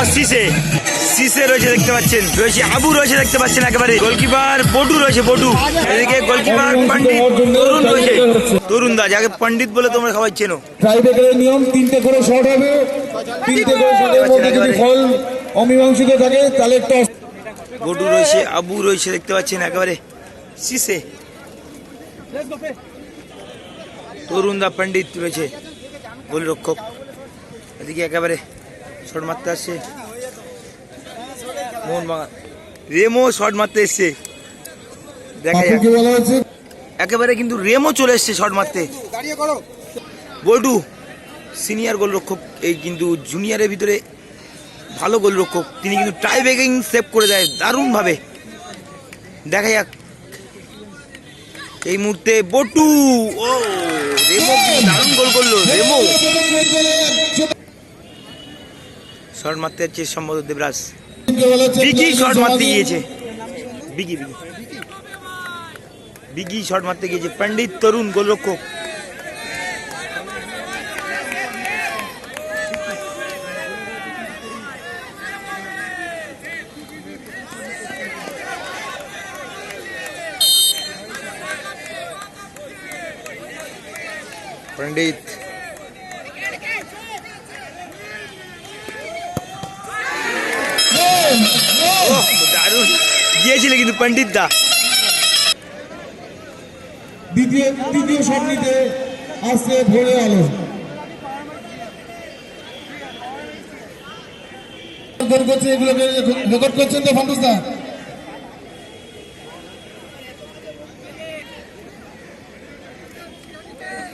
সিসে সিসে রয়েছে দেখতে পাচ্ছেন রয়েছে আবু রয়েছে দেখতে পাচ্ছেন একেবারে। গোলকিপার বটু রয়েছে বটু। এদিকে গোলকিপার তরুণ রয়েছে। তরুণ দা যাকে পণ্ডিত বলে তোমরা সবাই চেনো। টাইব্রেকারের নিয়ম তিনটে করে শট হবে। তিনটে করে শটের মধ্যে যদি ফল অমীমাংসিত থাকে তাহলে টস বটু রয়েছে আবু রয়েছে দেখতে পাচ্ছেন একেবারে। সিসে তরুণ দা পণ্ডিত রয়েছে। গোলরক্ষক। এদিকে একেবারে শট মারতে আসছে মোহন বাগান। রেমো শট মারতে এসছে। দেখা একেবারে কিন্তু রেমো চলে এসছে শট মারতে। বল্টু সিনিয়র গোলরক্ষক এই কিন্তু জুনিয়রের ভিতরে ভালো গোলরক্ষক। তিনি কিন্তু টাই ব্রেকিং সেভ করে দেয় দারুণভাবে। দেখা যাক। এই মুহূর্তে বটু ও রেমো কিন্তু দারুণ গোল করল। রেমো। শট মারতে যাচ্ছে সম্ভবত দেবরাজ। বিগি শট মারতে গিয়েছে। বিগি বিগি বিগি শট মারতে গিয়েছে। পণ্ডিত তরুণ গোলরক্ষক। পণ্ডিত দারুণ। গিয়েছিল কিন্তু পণ্ডিত দা। দ্বিতীয় তৃতীয় শট নিতে আসছে ভোরে আলো। করছে এগুলোকে রেকর্ড করছেন তো ফান্টুস দা?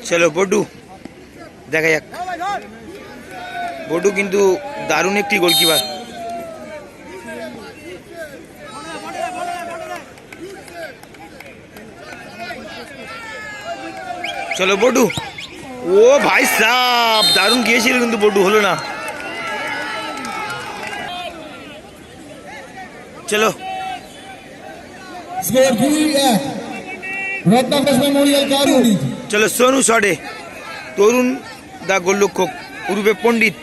চলো বডু। দেখা যাক। বডু কিন্তু দারুণ একটি গোলকিপার চলো বডু। ও ভাই সাপ দারুণ গিয়েছিল কিন্তু বডু হলো না। চলো। চলো সোনু শটে তরুণ দা গোলক্ষক পূর্বে পণ্ডিত।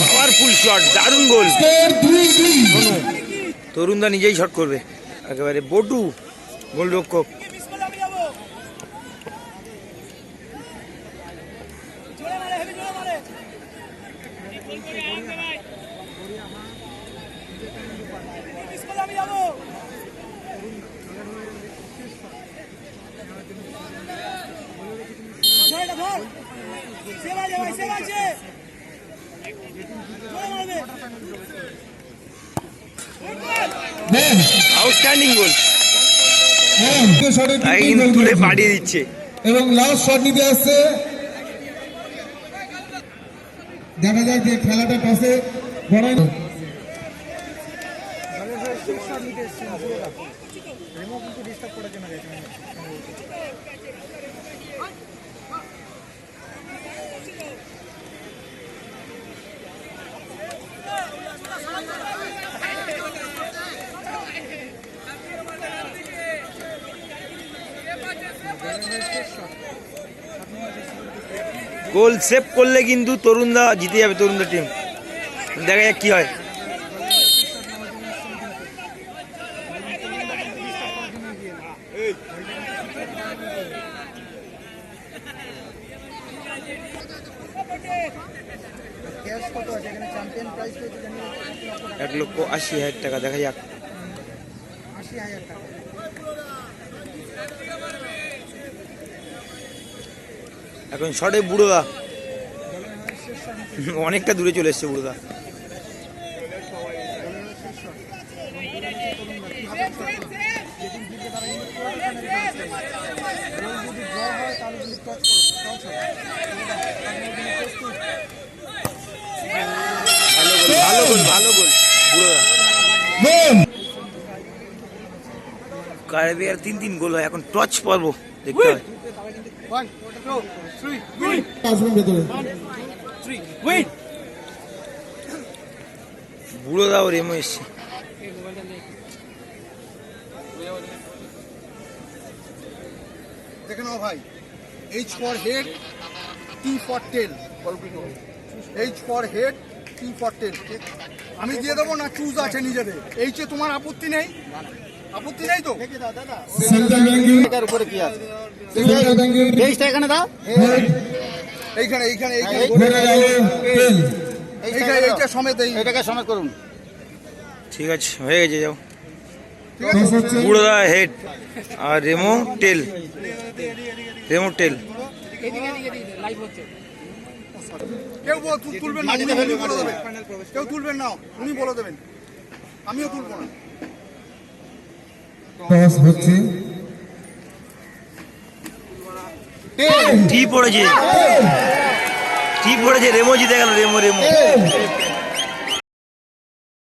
পাওয়ারফুল শট দারুণ গোল স্কোর দুই দুই সোনু তরুণ দা নিজেই শট করবে। একেবারে বটু গোলরক্ষক। হ্যাঁ আউটস্ট্যান্ডিং গোল কিন্তু তুলে। পাঠিয়ে দিচ্ছে। এবং লাস্ট শট নিতে আসছে। দেখা যায় যে খেলাটা টসে বড়াই গোল সেভ করলে কিন্তু তরুণদা জিতে যাবে তরুণদা টিম দেখা যাক কি হয়। এক লক্ষ আশি হাজার টাকা দেখা যাক এখন শটে বুড়োদা অনেকটা দূরে চলে এসছে বুড়োদা ভালো গোল গোল। তিন তিন গোল হয় এখন টচ পর্ব দেখতে হয়। বুড়ো দাও রেমো এসছে দেখে নাও ভাই। H for head T for tail H for head T for আমি দিয়ে দেবো না চুজ আছে নিজেদের। এইচে তোমার আপত্তি নেই? আপত্তি নেই তো? উপরে কি আছে? তেইশটা এখানে দাও। এইখানে এইখানে এইখানে। এইটা সমেত এই। এটাকে সমেত করুন। ঠিক আছে হয়ে গেছে যাও। ঠিক আছে? টস হচ্ছে বুড়ো দা হেড আর রেমো টেল রেমো টেল তু- তুলবেন না উনি উনি বলে দেবেন। কেউ তুলবেন না উনি বলে দেবেন। আমিও তুলব না। টস হচ্ছে। টি পড়েছে। টি পড়েছে রেমো জিতে গেল রেমো রেমো।